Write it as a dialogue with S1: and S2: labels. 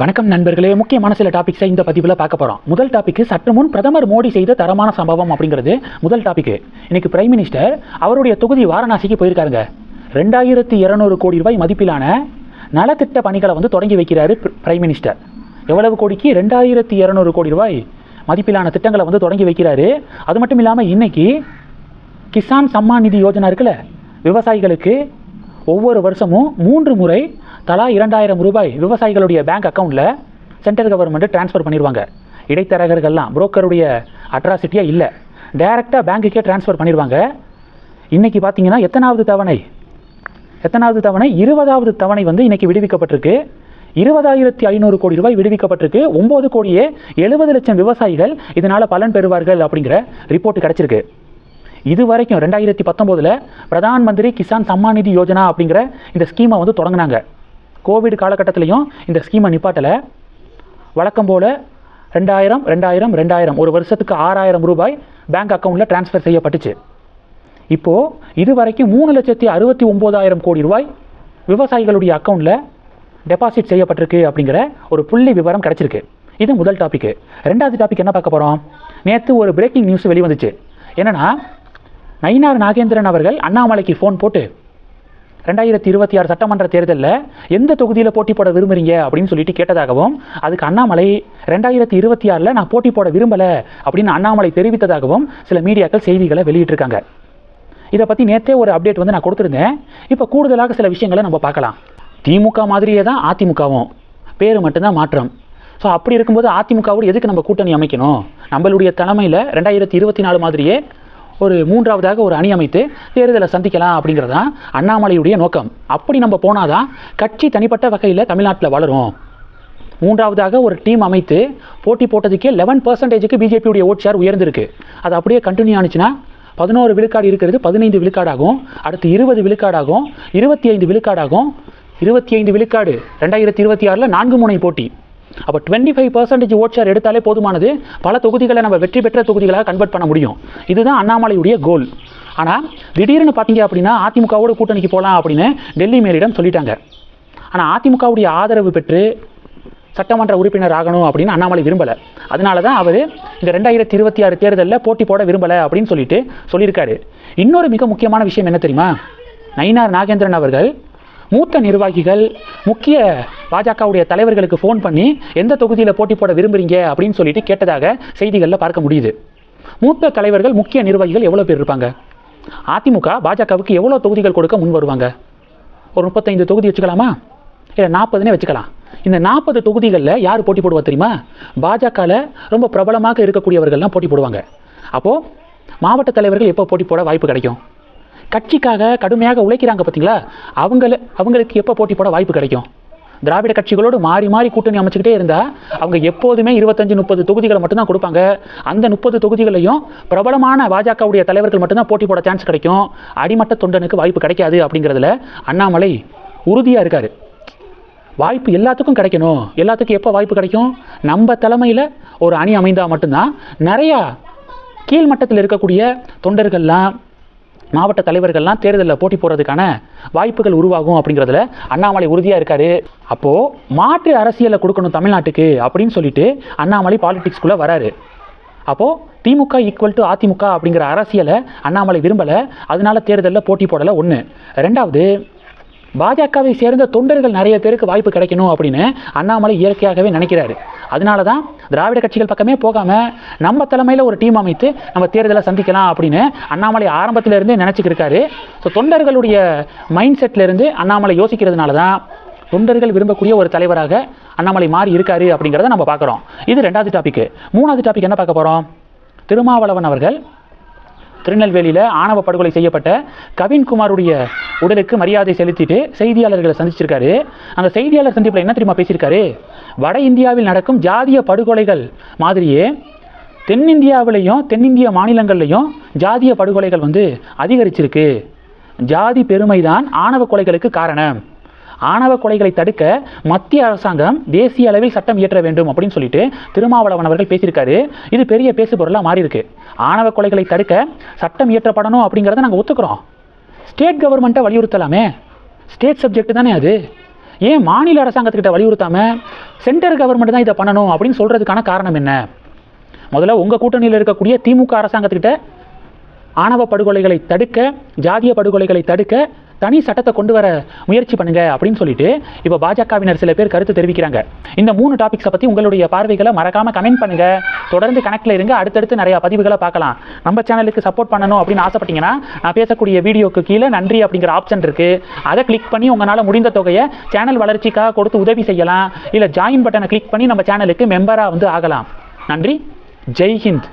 S1: வணக்கம் நண்பர்களே. முக்கியமான சில டாபிக்ஸை இந்த பதிவில் பார்க்க போகிறோம் முதல் டாபிக் சற்று முன் பிரதமர் மோடி செய்த தரமான சம்பவம் அப்படிங்கிறது முதல் டாபிக் இன்னைக்கு பிரைம் மினிஸ்டர் அவருடைய தொகுதி வாரணாசிக்கு போயிருக்காருங்க. ரெண்டாயிரத்தி இரநூறு கோடி ரூபாய் மதிப்பிலான நலத்திட்ட பணிகளை வந்து தொடங்கி வைக்கிறாரு பிரைம் மினிஸ்டர் எவ்வளவு கோடிக்கு? ரெண்டாயிரத்தி இரநூறு கோடி ரூபாய் மதிப்பிலான திட்டங்களை வந்து தொடங்கி வைக்கிறாரு. அது மட்டும் இல்லாமல் இன்னைக்கு கிசான் சம்மான் நிதி யோஜனா இருக்குல்ல விவசாயிகளுக்கு ஒவ்வொரு வருஷமும் மூன்று முறை தலா இரண்டாயிரம் ரூபாய் விவசாயிகளுடைய பேங்க் அக்கௌண்ட்டில் சென்ட்ரல் கவர்மெண்ட்டு ட்ரான்ஸ்ஃபர் பண்ணிடுவாங்க இடைத்தரகர்கள்லாம் புரோக்கருடைய அட்ராசிட்டியாக இல்லை. டைரெக்டாக பேங்க்குக்கே ட்ரான்ஸ்ஃபர் பண்ணிடுவாங்க இன்றைக்கி பார்த்தீங்கன்னா எத்தனாவது தவணை? எத்தனாவது தவணை? இருபதாவது தவணை வந்து இன்றைக்கி விடுவிக்கப்பட்டிருக்கு. இருபதாயிரத்தி ஐநூறு கோடி ரூபாய் விடுவிக்கப்பட்டிருக்கு. ஒம்பது கோடியே எழுபது லட்சம் விவசாயிகள் இதனால் பலன் பெறுவார்கள் அப்படிங்கிற ரிப்போர்ட் கிடச்சிருக்கு. இது வரைக்கும் ரெண்டாயிரத்தி பத்தொம்போதில் பிரதான் மந்திரி கிசான் சம்மான் நிதி யோஜனா அப்படிங்கிற இந்த ஸ்கீமை வந்து தொடங்கினாங்க. கோவிட் காலகட்டத்திலையும் இந்த ஸ்கீமை நிப்பாட்டலை. வழக்கம் போல் ரெண்டாயிரம் ரெண்டாயிரம் ரெண்டாயிரம் ஒரு வருஷத்துக்கு ஆறாயிரம் ரூபாய் பேங்க் அக்கௌண்ட்டில் ட்ரான்ஸ்ஃபர் செய்யப்பட்டுச்சு. இப்போது இது வரைக்கும் மூணு லட்சத்தி அறுபத்தி ஒம்போதாயிரம் கோடி ரூபாய் விவசாயிகளுடைய அக்கௌண்ட்டில் டெபாசிட் செய்யப்பட்டிருக்கு அப்படிங்கிற ஒரு புள்ளி விவரம் கிடச்சிருக்கு. இது முதல் டாப்பிக்கு ரெண்டாவது டாபிக் என்ன பார்க்க போகிறோம் நேற்று ஒரு பிரேக்கிங் நியூஸ் வெளிவந்துச்சு. என்னென்னா நயினார் நாகேந்திரன் அவர்கள் அண்ணாமலைக்கு ஃபோன் போட்டு ரெண்டாயிரத்தி இருபத்தி ஆறு சட்டமன்ற தேர்தலில் எந்த தொகுதியில் போட்டி போட விரும்புறீங்க அப்படின்னு சொல்லிட்டு கேட்டதாகவும் அதுக்கு அண்ணாமலை ரெண்டாயிரத்தி இருபத்தி ஆறில் நான் போட்டி போட விரும்பலை அப்படின்னு அண்ணாமலை தெரிவித்ததாகவும் சில மீடியாக்கள் செய்திகளை வெளியிட்டிருக்காங்க. இதை பற்றி நேற்றே ஒரு அப்டேட் வந்து நான் கொடுத்துருந்தேன். இப்போ கூடுதலாக சில விஷயங்களை நம்ம பார்க்கலாம். திமுக மாதிரியே தான் அதிமுகவும். பேர் மட்டும்தான் மாற்றம். ஸோ அப்படி இருக்கும்போது அதிமுகவோடு எதுக்கு நம்ம கூட்டணி அமைக்கணும்? நம்மளுடைய தலைமையில் ரெண்டாயிரத்தி இருபத்தி நாலு மாதிரியே ஒரு மூன்றாவதாக ஒரு அணி அமைத்து தேர்தலை சந்திக்கலாம் அப்படிங்கிறது தான் அண்ணாமலையுடைய நோக்கம். அப்படி நம்ம போனாதான் கட்சி தனிப்பட்ட வகையில் தமிழ்நாட்டில் வளரும். மூன்றாவதாக ஒரு டீம் அமைத்து போட்டி போட்டதுக்கே லெவன் பர்சன்டேஜுக்கு பிஜேபியுடைய ஓட் ஷேர் உயர்ந்திருக்கு. அது அப்படியே கண்டினியூ ஆனிச்சுன்னா பதினோரு விழுக்காடு இருக்கிறது பதினைந்து விழுக்காடாகும். அடுத்து இருபது விழுக்காடாகும். இருபத்தி ஐந்து விழுக்காடாகும். இருபத்தி ஐந்து விழுக்காடு. ரெண்டாயிரத்தி இருபத்தி ஆறில் நான்கு முனை போட்டி. அப்போ twenty five percentage vote share எடுத்தாலே போதுமானது. பல தொகுதிகளை நம்ம வெற்றி பெற்ற தொகுதிகளாக கன்வெர்ட் பண்ண முடியும். இதுதான் அண்ணாமலையுடைய கோல் ஆனால் திடீர்னு பார்த்தீங்க அப்படின்னா அதிமுகவோட கூட்டணிக்கு போகலாம் அப்படின்னு டெல்லி மேலிடம் சொல்லிட்டாங்க. ஆனால் அதிமுகவுடைய ஆதரவு பெற்று சட்டமன்ற உறுப்பினர் ஆகணும் அப்படின்னு அண்ணாமலை விரும்பலை. அதனால தான் அவர் இந்த ரெண்டாயிரத்தி இருபத்தி ஆறு தேர்தலில் போட்டி போட விரும்பலை அப்படின்னு சொல்லிட்டு சொல்லியிருக்காரு. இன்னொரு மிக முக்கியமான விஷயம் என்ன தெரியுமா? நயினார் நாகேந்திரன் அவர்கள் மூத்த நிர்வாகிகள் முக்கிய பாஜகவுடைய தலைவர்களுக்கு ஃபோன் பண்ணி எந்த தொகுதியில் போட்டி போட விரும்புறீங்க? அப்படின்னு சொல்லிட்டு கேட்டதாக செய்திகளில் பார்க்க முடியுது. மூத்த தலைவர்கள் முக்கிய நிர்வாகிகள் எவ்வளோ பேர் இருப்பாங்க? அதிமுக பாஜகவுக்கு எவ்வளோ தொகுதிகள் கொடுக்க முன் வருவாங்க? ஒரு முப்பத்தைந்து தொகுதி வச்சுக்கலாமா? இல்லை நாற்பதுனே வச்சுக்கலாம். இந்த நாற்பது தொகுதிகளில் யார் போட்டி போடுவா தெரியுமா? பாஜகவில் ரொம்ப பிரபலமாக இருக்கக்கூடியவர்கள்லாம் போட்டி போடுவாங்க. அப்போது மாவட்ட தலைவர்கள் எப்போ போட்டி போட வாய்ப்பு கிடைக்கும்? கட்சிக்காக கடுமையாக உழைக்கிறாங்க பார்த்தீங்களா அவங்கள அவங்களுக்கு எப்போ போட்டி போட வாய்ப்பு கிடைக்கும்? திராவிட கட்சிகளோடு மாறி மாறி கூட்டணி அமைச்சுக்கிட்டே இருந்தால் அவங்க எப்போதுமே இருபத்தஞ்சு முப்பது தொகுதிகளை மட்டும்தான் கொடுப்பாங்க. அந்த முப்பது தொகுதிகளையும் பிரபலமான பாஜகவுடைய தலைவர்கள் மட்டும்தான் போட்டி போட சான்ஸ் கிடைக்கும். அடிமட்ட தொண்டனுக்கு வாய்ப்பு கிடைக்காது அப்படிங்கிறதுல அண்ணாமலை உறுதியாக இருக்கார். வாய்ப்பு எல்லாத்துக்கும் கிடைக்கணும். எல்லாத்துக்கும் எப்போ வாய்ப்பு கிடைக்கும்? நம்ம தலைமையில் ஒரு அணி அமைந்தால் மட்டும்தான். நிறையா கீழ்மட்டத்தில் இருக்கக்கூடிய தொண்டர்கள்லாம் மாவட்ட தலைவர்கள்லாம் தேர்தலில் போட்டி போடுறதுக்கான வாய்ப்புகள் உருவாகும் அப்படிங்கிறதுல அண்ணாமலை உறுதியாக இருக்காரு. அப்போது மாற்று அரசியலை கொடுக்கணும் தமிழ்நாட்டுக்கு அப்படின்னு சொல்லிட்டு அண்ணாமலை பாலிடிக்ஸ்குள்ளே வராரு. அப்போது திமுக ஈக்குவல் டு அதிமுக அப்படிங்கிற அரசியலை அண்ணாமலை விரும்பலை. அதனால தேர்தலில் போட்டி போடலை ஒன்று ரெண்டாவது பாஜகவை சேர்ந்த தொண்டர்கள் நிறைய பேருக்கு வாய்ப்பு கிடைக்கணும் அப்படின்னு அண்ணாமலை இயற்கையாகவே நினைக்கிறாரு. அதனால தான் திராவிட கட்சிகள் பக்கமே போகாமல் நம்ம தலைமையில் ஒரு டீம் அமைத்து நம்ம தேர்தலை சந்திக்கலாம் அப்படின்னு அண்ணாமலை ஆரம்பத்திலேருந்தே நினச்சிக்கிட்டு இருக்காரு. ஸோ தொண்டர்களுடைய மைண்ட் செட்லேருந்து அண்ணாமலை யோசிக்கிறதுனால தான் தொண்டர்கள் விரும்பக்கூடிய ஒரு தலைவராக அண்ணாமலை மாறி இருக்காரு அப்படிங்கிறத நம்ம பார்க்குறோம். இது ரெண்டாவது டாபிக் மூணாவது டாபிக் என்ன பார்க்க போகிறோம் திருமாவளவன் அவர்கள் திருநெல்வேலியில் ஆணவ படுகொலை செய்யப்பட்ட கவின்குமாருடைய உடலுக்கு மரியாதை செலுத்திட்டு செய்தியாளர்களை சந்திச்சிருக்காரு. அந்த செய்தியாளர் சந்திப்பில் என்ன தெரியுமா பேசியிருக்காரு? வட இந்தியாவில் நடக்கும் ஜாதிய படுகொலைகள் மாதிரியே தென்னிந்தியாவிலையும் தென்னிந்திய மாநிலங்கள்லையும் ஜாதிய படுகொலைகள் வந்து அதிகரிச்சிருக்கு. ஜாதி பெருமைதான் ஆணவ கொலைகளுக்கு காரணம். ஆணவ கொலைகளை தடுக்க மத்திய அரசாங்கம் தேசிய அளவில் சட்டம் இயற்ற வேண்டும் அப்படின்னு சொல்லிட்டு திருமாவளவன் அவர்கள் பேசியிருக்காரு. இது பெரிய பேசுபொருளாக மாறி இருக்கு ஆணவ கொலைகளை தடுக்க சட்டம் இயற்றப்படணும் அப்படிங்கிறத நாங்கள் ஒத்துக்கிறோம். ஸ்டேட் கவர்மெண்ட்டை வலியுறுத்தலாமே. ஸ்டேட் சப்ஜெக்ட் தானே அது. ஏன் மாநில அரசாங்கத்துக்கிட்ட வலியுறுத்தாமல் சென்டர் கவர்மெண்ட் தான் இதை பண்ணணும் அப்படின்னு சொல்கிறதுக்கான காரணம் என்ன? முதல்ல உங்கள் கூட்டணியில் இருக்கக்கூடிய திமுக அரசாங்கத்துக்கிட்ட ஆணவ படுகொலைகளை தடுக்க ஜாதிய படுகொலைகளை தடுக்க தனி சட்டத்தை கொண்டு வர முயற்சி பண்ணுங்க அப்படின்னு சொல்லிட்டு இப்போ பாஜகவினர் சில பேர் கருத்து தெரிவிக்கிறாங்க. இந்த மூணு டாபிக்ஸை பற்றி உங்களுடைய பார்வைகளை மறக்காம கமெண்ட் பண்ணுங்க. தொடர்ந்து கனெக்டில் இருங்க. அடுத்தடுத்து நிறைய பதிவுகளை பார்க்கலாம். நம்ம சேனலுக்கு சப்போர்ட் பண்ணணும் அப்படின்னு ஆசைப்பட்டீங்கன்னா நான் பேசக்கூடிய வீடியோக்கு கீழே நன்றி அப்படிங்கிற ஆப்ஷன் இருக்கு. அதை கிளிக் பண்ணி உங்களால் முடிந்த தொகையை சேனல் வளர்ச்சிக்காக கொடுத்து உதவி செய்யலாம். இல்லை ஜாயின் பட்டனை கிளிக் பண்ணி நம்ம சேனலுக்கு மெம்பராக வந்து ஆகலாம். நன்றி. ஜெய்ஹிந்த்